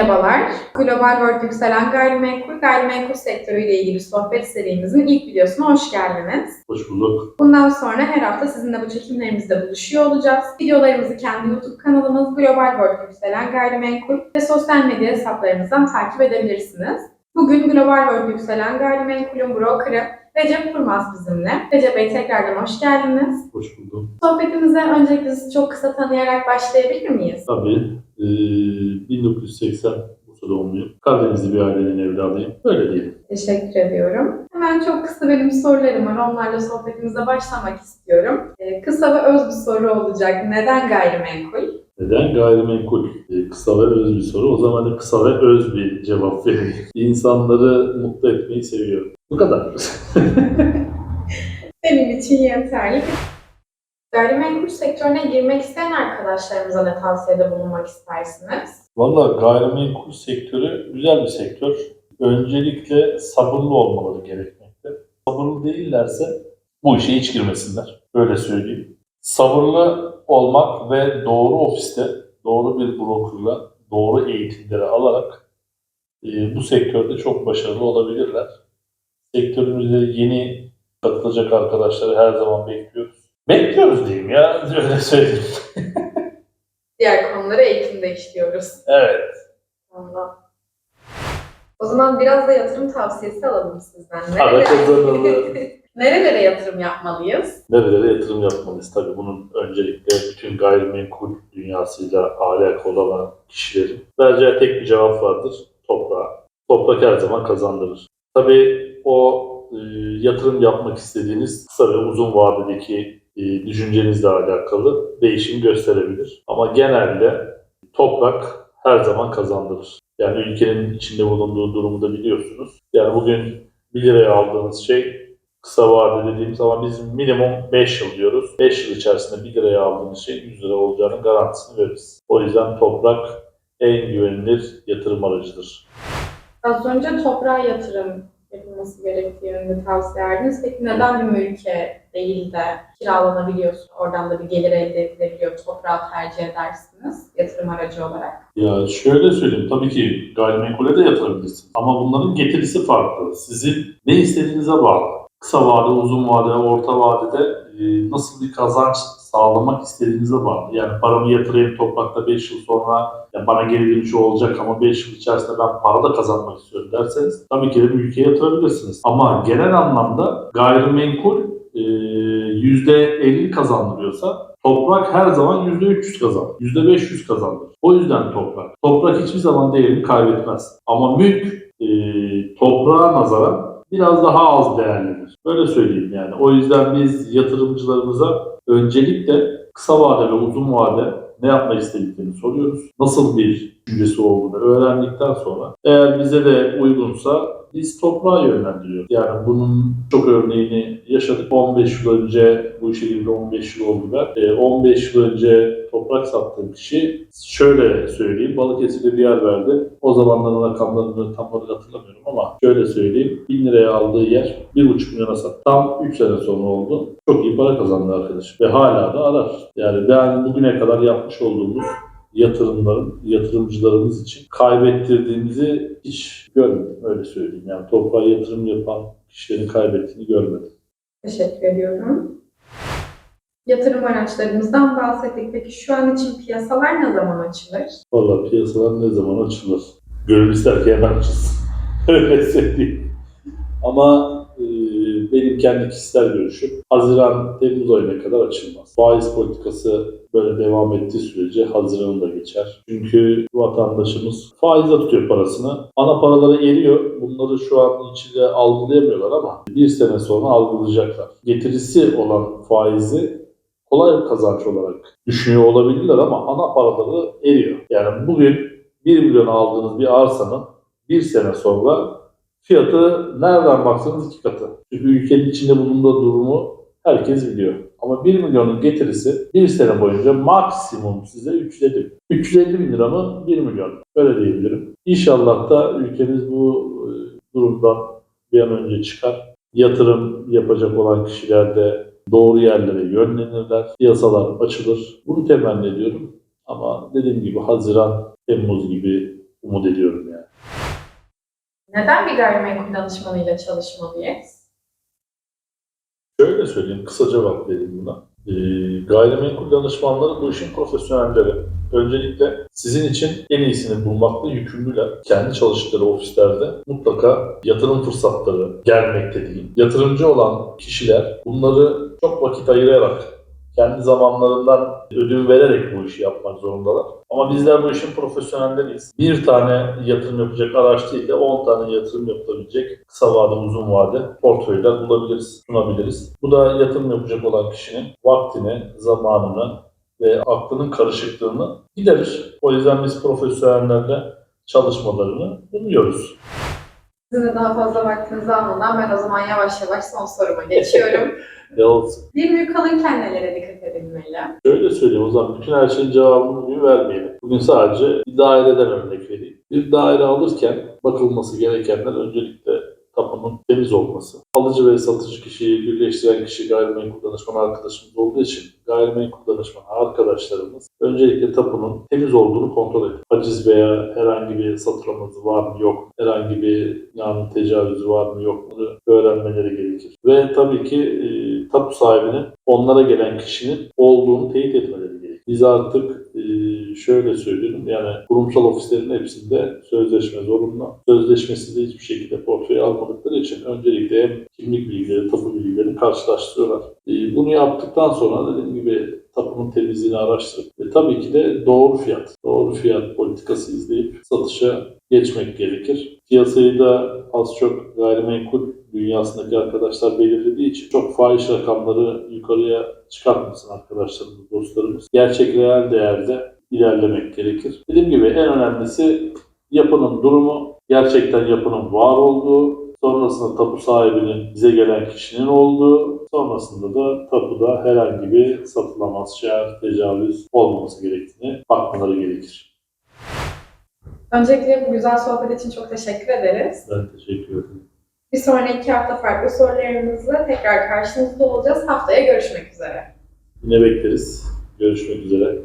Merhabalar. Global World Yükselen Gayrimenkul, gayrimenkul sektörüyle ilgili sohbet serimizin ilk videosuna hoş geldiniz. Hoş bulduk. Bundan sonra her hafta sizinle bu çekimlerimizde buluşuyor olacağız. Videolarımızı kendi YouTube kanalımız Global World Yükselen Gayrimenkul ve sosyal medya hesaplarımızdan takip edebilirsiniz. Bugün Global World Yükselen Gayrimenkul'ün brokerı Recep Kurmaz bizimle. Recep Bey tekrardan hoş geldiniz. Hoş bulduk. Sohbetimize öncelikle sizi çok kısa tanıyarak başlayabilir miyiz? Tabii e, 1980 Bursa doğumluyum. Karadenizli bir ailenin evladıyım. Öyle diyelim. Teşekkür ediyorum. Hemen çok kısa benim sorularım var. Onlarla sohbetimize başlamak istiyorum. Ee, kısa ve öz bir soru olacak. Neden gayrimenkul? Neden gayrimenkul? E, kısa ve öz bir soru. O zaman da kısa ve öz bir cevap vereyim. İnsanları mutlu etmeyi seviyorum. Bu kadar. Benim için yeterli. Gayrimenkul sektörüne girmek isteyen arkadaşlarımıza ne tavsiyede bulunmak istersiniz? Valla gayrimenkul sektörü güzel bir sektör. Öncelikle sabırlı olmaları gerekmekte. Sabırlı değillerse bu işe hiç girmesinler. Öyle söyleyeyim. Sabırlı olmak ve doğru ofiste, doğru bir brokerla, doğru eğitimleri alarak e, bu sektörde çok başarılı olabilirler. Sektörümüze yeni katılacak arkadaşları her zaman bekliyoruz. Bekliyoruz diyeyim ya, öyle söyleyeyim. Diğer konuları eğitimde işliyoruz. Evet. Ondan. O zaman biraz da yatırım tavsiyesi alalım sizden. Kazanılır. Nerelere yatırım yapmalıyız? Nerelere yatırım yapmalıyız? Tabii bunun öncelikle bütün gayrimenkul dünyasıyla alakalı olan kişilerin vereceği tek bir cevap vardır. Toprağa. Toprak her zaman kazandırır. Tabii o e, yatırım yapmak istediğiniz kısa ve uzun vadedeki e, düşüncenizle alakalı değişim gösterebilir. Ama genelde toprak her zaman kazandırır. Yani ülkenin içinde bulunduğu durumu da biliyorsunuz. Yani bugün 1 liraya aldığınız şey kısa vade dediğimiz zaman biz minimum 5 yıl diyoruz. 5 yıl içerisinde 1 liraya aldığımız şey 100 lira olacağının garantisini veririz. O yüzden toprak en güvenilir yatırım aracıdır. Az önce toprağa yatırım yapılması gerektiği yönünde tavsiye verdiniz. Peki neden bir mülke değil de kiralanabiliyorsun, oradan da bir gelir elde edilebiliyor, toprağı tercih edersiniz yatırım aracı olarak? Ya şöyle söyleyeyim, tabii ki gayrimenkule de yatırabilirsiniz. Ama bunların getirisi farklı. Sizin ne istediğinize bağlı. Kısa vade, uzun vade, orta vadede e, nasıl bir kazanç sağlamak istediğinize bağlı. Yani paramı yatırayım toprakta 5 yıl sonra ya bana geri dönüşü olacak ama 5 yıl içerisinde ben para da kazanmak istiyorum derseniz tabii ki de ülkeye yatırabilirsiniz. Ama genel anlamda gayrimenkul e, %50 kazandırıyorsa toprak her zaman %300 kazanır. %500 kazanır. O yüzden toprak. Toprak hiçbir zaman değerini kaybetmez. Ama mülk e, toprağa nazaran biraz daha az değerlenir. Böyle söyleyeyim yani. O yüzden biz yatırımcılarımıza öncelikle kısa vade ve uzun vade ne yapmak istediklerini soruyoruz. Nasıl bir düşüncesi olduğunu öğrendikten sonra eğer bize de uygunsa biz toprağa yönlendiriyoruz. Yani bunun çok örneğini yaşadık. 15 yıl önce bu işe girdi 15 yıl oldu ben. E, 15 yıl önce toprak sattığım kişi şöyle söyleyeyim. Balıkesir'de bir yer verdi. O zamanların rakamlarını tam olarak hatırlamıyorum ama şöyle söyleyeyim. 1000 liraya aldığı yer 1,5 milyona sattı. Tam 3 sene sonra oldu. Çok iyi para kazandı arkadaş. Ve hala da arar. Yani ben bugüne kadar yapmış olduğumuz yatırımların, yatırımcılarımız için kaybettirdiğimizi hiç görmedim. Öyle söyleyeyim. Yani toprağa yatırım yapan kişilerin kaybettiğini görmedim. Teşekkür ediyorum. Yatırım araçlarımızdan bahsettik. Peki şu an için piyasalar ne zaman açılır? Valla piyasalar ne zaman açılır? Gönül ister ki hemen açılsın. Öyle söyleyeyim. Ama benim kendi kişisel görüşüm Haziran, Temmuz ayına kadar açılmaz. Faiz politikası böyle devam ettiği sürece Haziran'ı da geçer. Çünkü vatandaşımız faizle tutuyor parasını. Ana paraları eriyor. Bunları şu an içinde algılayamıyorlar ama bir sene sonra algılayacaklar. Getirisi olan faizi kolay kazanç olarak düşünüyor olabilirler ama ana paraları eriyor. Yani bugün 1 milyon aldığınız bir arsanın bir sene sonra fiyatı nereden baksanız iki katı. Çünkü ülkenin içinde bulunduğu durumu herkes biliyor. Ama 1 milyonun getirisi bir sene boyunca maksimum size 350 350 bin lira mı 1 milyon. Öyle diyebilirim. İnşallah da ülkemiz bu e, durumdan bir an önce çıkar. Yatırım yapacak olan kişiler de doğru yerlere yönlenirler. Piyasalar açılır. Bunu temenni ediyorum. Ama dediğim gibi Haziran, Temmuz gibi umut ediyorum. Neden bir gayrimenkul danışmanıyla çalışmalıyız? Şöyle söyleyeyim, kısaca cevap vereyim buna. Ee, gayrimenkul danışmanları bu işin profesyonelleri. Öncelikle sizin için en iyisini bulmakla yükümlüler. Kendi çalıştıkları ofislerde mutlaka yatırım fırsatları gelmekte değil. Yatırımcı olan kişiler bunları çok vakit ayırarak, kendi zamanlarından ödün vererek bu işi yapmak zorundalar. Ama bizler bu işin profesyonelleriyiz. Bir tane yatırım yapacak araç değil de 10 tane yatırım yapılabilecek kısa vade, uzun vade portföyler bulabiliriz, sunabiliriz. Bu da yatırım yapacak olan kişinin vaktini, zamanını ve aklının karışıklığını giderir. O yüzden biz profesyonellerle çalışmalarını umuyoruz. Sizin de daha fazla vaktinizi almadan ben o zaman yavaş yavaş son soruma geçiyorum. Yalnız bir mülk alırken nelere dikkat edilmeli? şöyle söyleyeyim o zaman bütün her şeyin cevabını bugün vermeyelim. Bugün sadece bir daireden örnek vereyim. Bir daire alırken bakılması gerekenler öncelikle tapunun temiz olması. Alıcı ve satıcı kişiyi birleştiren kişi gayrimenkul danışman arkadaşımız olduğu için gayrimenkul danışman arkadaşlarımız öncelikle tapunun temiz olduğunu kontrol ediyor. Haciz veya herhangi bir satırlaması var mı yok mu? Herhangi bir binanın tecavüzü var mı yok mu? öğrenmeleri gerekir. Ve tabii ki e, tapu sahibinin onlara gelen kişinin olduğunu teyit etmeleri gerekir. Biz artık e, şöyle söylüyorum yani kurumsal ofislerin hepsinde sözleşme zorunlu. Sözleşmesiz de hiçbir şekilde portföy almadıkları için öncelikle hem kimlik bilgileri, tapu bilgilerini karşılaştırıyorlar. E, bunu yaptıktan sonra dediğim gibi tapunun temizliğini araştırıp ve tabii ki de doğru fiyat, doğru fiyat politikası izleyip satışa geçmek gerekir. Piyasayı da az çok gayrimenkul dünyasındaki arkadaşlar belirlediği için çok fahiş rakamları yukarıya çıkartmasın arkadaşlarımız, dostlarımız. Gerçek reel değerde ilerlemek gerekir. Dediğim gibi en önemlisi yapının durumu, gerçekten yapının var olduğu, sonrasında tapu sahibinin bize gelen kişinin olduğu, sonrasında da tapuda herhangi bir satılamaz şer, tecavüz olmaması gerektiğini bakmaları gerekir. Öncelikle bu güzel sohbet için çok teşekkür ederiz. Ben teşekkür ederim. Bir sonraki hafta farklı sorularımızla tekrar karşınızda olacağız. Haftaya görüşmek üzere. Yine bekleriz. Görüşmek üzere.